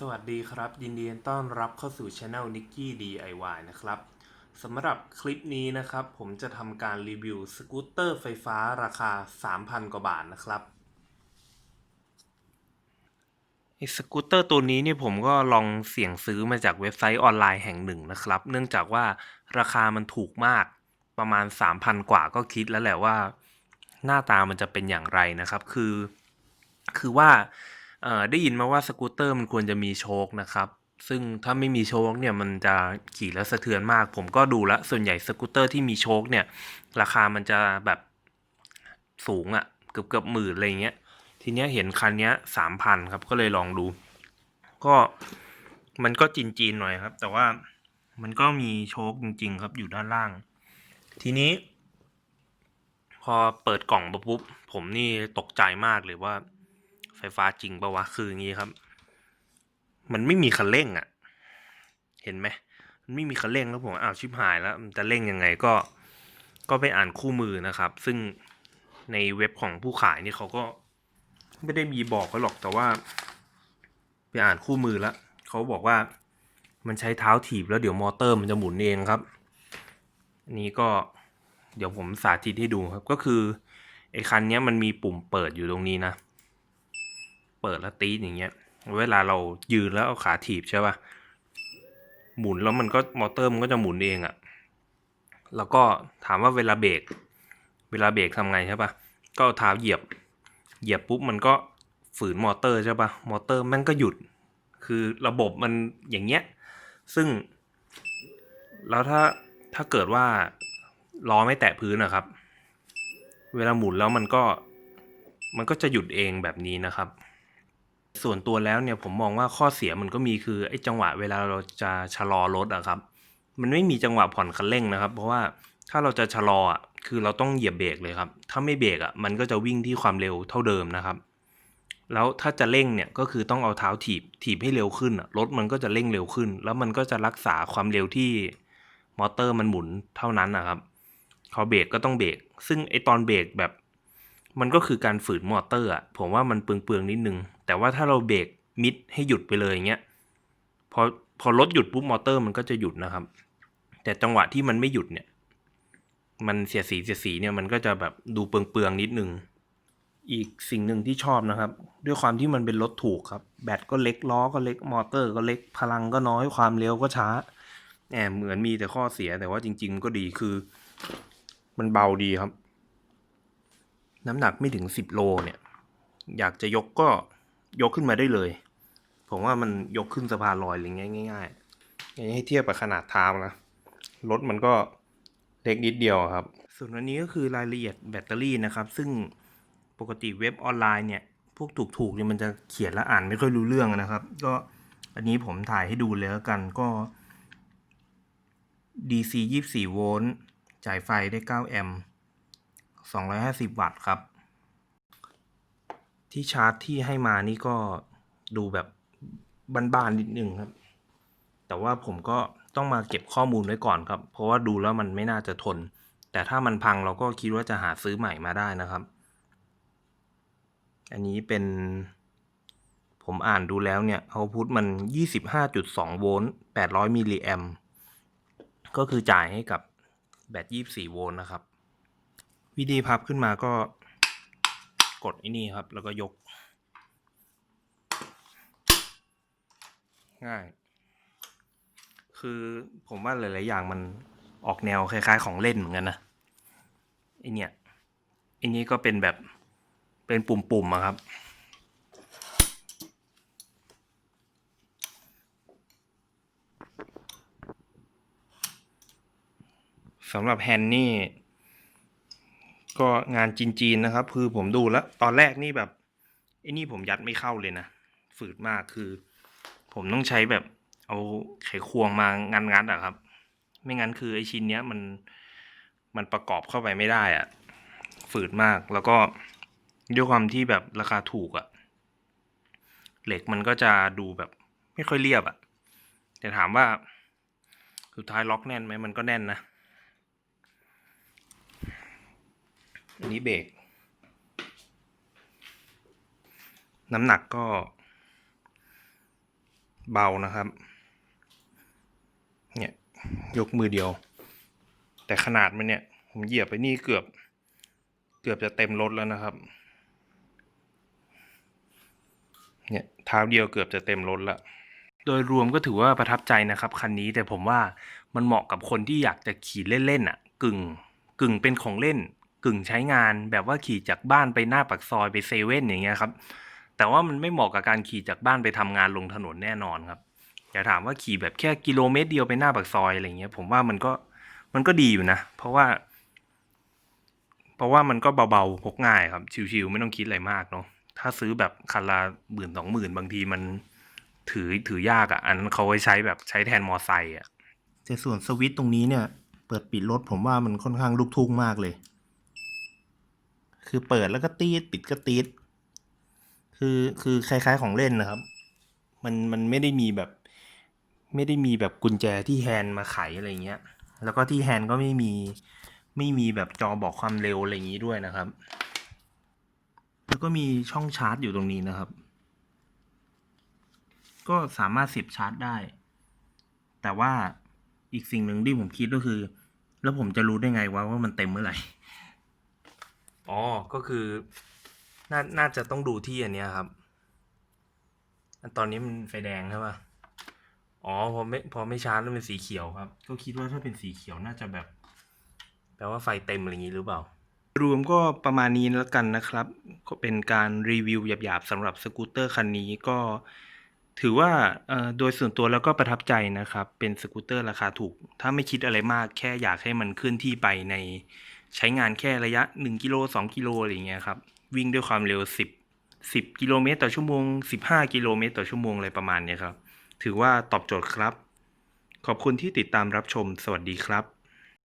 สวัสดีครับ ยินดีต้อนรับเข้าสู่ช anel Nicky DIY นะครับสำหรับคลิปนี้นะครับ ผมจะทำการรีวิวสกูตเตอร์ไฟฟ้าราคา 3,000 กว่าบาทนะครับไอ้สกูตเตอร์ตัวนี้เนี่ยผมก็ลองเสี่ยงซื้อมาจากเว็บไซต์ออนไลน์แห่งหนึ่งนะครับ เนื่องจากว่าราคามันถูกมากประมาณ 3,000 กว่าก็คิดแล้วแหละว่า หน้าตามันจะเป็นอย่างไรนะครับ คือ คือว่า อ่อได้ยินมาว่าสกูตเตอร์มันควรจะมีโชคนะครับ ซึ่งถ้าไม่มีโชคเนี่ยมันจะขี่แล้วสะเทือนมาก ผมก็ดูแล้วส่วนใหญ่สกูตเตอร์ที่มีโชคเนี่ย ราคามันจะแบบสูงอะ่ะ เกือบเกือบหมื่นอะไรเงี้ย ทีเนี้ยเห็นคันเนี้ยสามพันครับก็เลยลองดู ก็มันก็จีนๆหน่อยครับ แต่ว่ามันก็มีโชคจริง ๆ ครับอยู่ด้านล่าง ทีนี้ พอเปิดกล่องมาปุ๊บผมนี่ตกใจมากเลยว่า ไฟฟ้าจริงปะวะคืออย่างนี้ครับ มันไม่มีคันเร่งอะ่ะ เห็นไหมมันไม่มีคันเร่งแล้วผมอ้าวชิบหายแล้วมันจะเร่งยังไงก็ ก็ไปอ่านคู่มือนะครับ ซึ่งในเว็บของผู้ขายนี่เขาก็ไม่ได้มีบอกเขาหรอกแต่ว่า ไปอ่านคู่มือแล้วเขาบอกว่ามันใช้เท้าถีบแล้วเดี๋ยวมอเตอร์มันจะหมุนเองครับอันนี้ก็เดี๋ยวผมสาธิตให้ดูครับก็คือไอ้คันนี้มันมีปุ่มเปิดอยู่ตรงนี้นะ เปิดแล้วตีอย่างเงี้ย เวลาเรายืนแล้วเอาขาถีบใช่ป่ะ หมุนแล้วมันก็มอเตอร์มันก็จะหมุนเองอะ่ะ แล้วก็ถามว่าเวลาเบรก เวลาเบรกทำไงใช่ป่ะ ก็เท้าเหยียบ เหยียบปุ๊บมันก็ฝืนมอเตอร์ใช่ป่ะ มอเตอร์ม่งก็หยุด คือระบบมันอย่างเงี้ย ซึ่ง แล้วถ้า ถ้าเกิดว่าล้อไม่แตะพื้นนะครับ เวลาหมุนแล้วมันก็มันก็จะหยุดเองแบบนี้นะครับ ส่วนตัวแล้วเนี่ยผมมองว่าข้อเสียมันก็มีคือไอ้จังหวะเวลาเราจะชะลอรถอะครับ มันไม่มีจังหวะผ่อนคันเร่งนะครับ เพราะว่าถ้าเราจะชะลออะคือเราต้องเหยียบเบรกเลยครับ ถ้าไม่เบรกอะมันก็จะวิ่งที่ความเร็วเท่าเดิมนะครับ แล้วถ้าจะเร่งเนี่ยก็คือต้องเอาเท้าถีบถีบให้เร็วขึ้นรถมันก็จะเร่งเร็วขึ้น แล้วมันก็จะรักษาความเร็วที่มอเตอร์มันหมุนเท่านั้นนะครับพอเบรกก็ต้องเบรกซึ่งไอตอนเบรกแบบ มันก็คือการฝืนมอเตอร์อะผมว่ามันเปลืองๆนิดนึง แต่ว่าถ้าเราเบรกมิดให้หยุดไปเลยอย่างเงี้ยพอพอรถหยุดปุ๊บมอเตอร์มันก็จะหยุดนะครับ แต่จังหวะที่มันไม่หยุดเนี่ย มันเสียสีเสียสีเนี่ยมันก็จะแบบดูเปลืองๆนิดนึง อีกสิ่งหนึ่งที่ชอบนะครับ ด้วยความที่มันเป็นรถถูกครับ แบตก็เล็กล้อก็เล็กมอเตอร์ก็เล็กพลังก็น้อยความเร็วก็ช้าแอบเหมือนมีแต่ข้อเสียแต่ว่าจริงๆมันก็ดีคือ มันเบาดีครับ น้ำหนักไม่ถึงสิบโลเนี่ย อยากจะยกก็ยกขึ้นมาได้เลย ผมว่ามันยกขึ้นสะพานลอยอะไรงี้ยง่ายง่างนี้ให้เทียบกับขนาดเท้านะรถมันก็เล็กนิดเดียวครับ ส่วนอันนี้ก็คือรายละเอียดแบตเตอรี่นะครับ ซึ่งปกติเว็บออนไลน์เนี่ย พวกถูกๆเนี่ยมันจะเขียนและอ่านไม่ค่อยรู้เรื่องนะครับ ก็อันนี้ผมถ่ายให้ดูเลยแล้วกันก็ DC 24 โวลต์จ่ายไฟได้ 9 แอมป์ 250 วัตต์ครับ ที่ชาร์จที่ให้มานี่ก็ดูแบบบ้านๆนิดนึงครับ แต่ว่าผมก็ต้องมาเก็บข้อมูลไว้ก่อนครับ เพราะว่าดูแล้วมันไม่น่าจะทน แต่ถ้ามันพังเราก็คิดว่าจะหาซื้อใหม่มาได้นะครับ อันนี้เป็น ผมอ่านดูแล้วเนี่ยเอาพุทมัน 25.2 โวลต์ 800 มิลลิแอมก็คือจ่ายให้กับแบต 24 โวลต์นะครับ วิธีพับขึ้นมาก็กดไอ้นี่ครับ แล้วก็ยก ง่าย คือผมว่าหลาย ๆ อย่างมันออกแนวคล้าย ๆ ของเล่นเหมือนกันนะไอเนี่ยไอนี้ก็เป็นแบบเป็นปุ่ม ๆอะครับ สำหรับแฮนนี่ ก็งานจีนๆนะครับ คือผมดูแล้ว ตอนแรกนี่แบบไอ้นี่ผมยัดไม่เข้าเลยนะ ฝืดมากคือ ผมต้องใช้แบบเอาไขควงมางัดๆอะครับ ไม่งั้นคือไอชิ้นเนี้ยมันมันประกอบเข้าไปไม่ได้อะฝืดมากแล้วก็ด้วยความที่แบบราคาถูกอะเหล็กมันก็จะดูแบบไม่ค่อยเรียบอะแต่ถามว่าสุดท้ายล็อกแน่นไหมมันก็แน่นนะ อันนี้เบรก น้ำหนักก็ เบานะครับ เนี่ย ยกมือเดียว แต่ขนาดมันเนี่ย ผมเหยียบไปนี่เกือบ เกือบจะเต็มรถแล้วนะครับ เนี่ยเท้าเดียวเกือบจะเต็มรถละโดยรวมก็ถือว่าประทับใจนะครับคันนี้แต่ผมว่ามันเหมาะกับคนที่อยากจะขี่เล่นๆอะ กึ่งกึ่งเป็นของเล่น กึ่งใช้งานแบบว่าขี่จากบ้านไปหน้าปากซอยไปเซเว่นอย่างเงี้ยครับ แต่ว่ามันไม่เหมาะกับการขี่จากบ้านไปทำงานลงถนนแน่นอนครับ อย่าถามว่าขี่แบบแค่กิโลเมตรเดียวไปหน้าปากซอยอะไรเงี้ย ผมว่ามันก็มันก็ดีอยู่นะ เพราะว่า เพราะว่ามันก็เบาๆพกง่ายครับ ชิวๆไม่ต้องคิดอะไรมากเนาะถ้าซื้อแบบคันละหมื่นสองหมื่นบางทีมันถือถือยากอะ่ะ อันนั้นเขาไว้ใช้แบบใช้แทนมอไซค์อะแต่ส่วนสวิตช์ตรงนี้เนี่ย เปิดปิดรถผมว่ามันค่อนข้างลูกทุ่งมากเลย คือเปิดแล้วก็ตีดปิดก็ตีดคือคือคล้าย ๆของเล่นนะครับ มันมันไม่ได้มีแบบ ไม่ได้มีแบบกุญแจที่แฮนด์มาไขอะไรเงี้ย แล้วก็ที่แฮนด์ก็ไม่มีไม่มีแบบจอบอกความเร็วอะไรอย่างนี้ด้วยนะครับ แล้วก็มีช่องชาร์จอยู่ตรงนี้นะครับ ก็สามารถเสียบชาร์จได้ แต่ว่าอีกสิ่งหนึ่งที่ผมคิดก็คือ แล้วผมจะรู้ได้ไงว่าว่ามันเต็มเมื่อไหร่ อ๋อ ก็คือน่าน่าจะต้องดูที่อันเนี้ยครับอันตอนนี้มันไฟแดงใช่ปะอ๋อพอไม่พอไม่ชาร์จแล้วเป็นสีเขียวครับ ก็คิดว่าถ้าเป็นสีเขียวน่าจะแบบ แปลว่าไฟเต็มอะไรอย่างนี้หรือเปล่า รวมก็ประมาณนี้แล้วกันนะครับ ก็เป็นการรีวิวหยาบๆสำหรับสกูตเตอร์คันนี้ก็ถือว่าเอ่อโดยส่วนตัวแล้วก็ประทับใจนะครับ เป็นสกูตเตอร์ราคาถูก ถ้าไม่คิดอะไรมากแค่อยากให้มันเคลื่อนที่ไปใน ใช้งานแค่ระยะ 1 กิโล 2 กิโลอะไรอย่างเงี้ยครับ วิ่งด้วยความเร็ว 10 10 กิโลเมตรต่อชั่วโมง 15 กิโลเมตรต่อชั่วโมงอะไรประมาณเนี้ยครับ ถือว่าตอบโจทย์ครับ ขอบคุณที่ติดตามรับชม สวัสดีครับ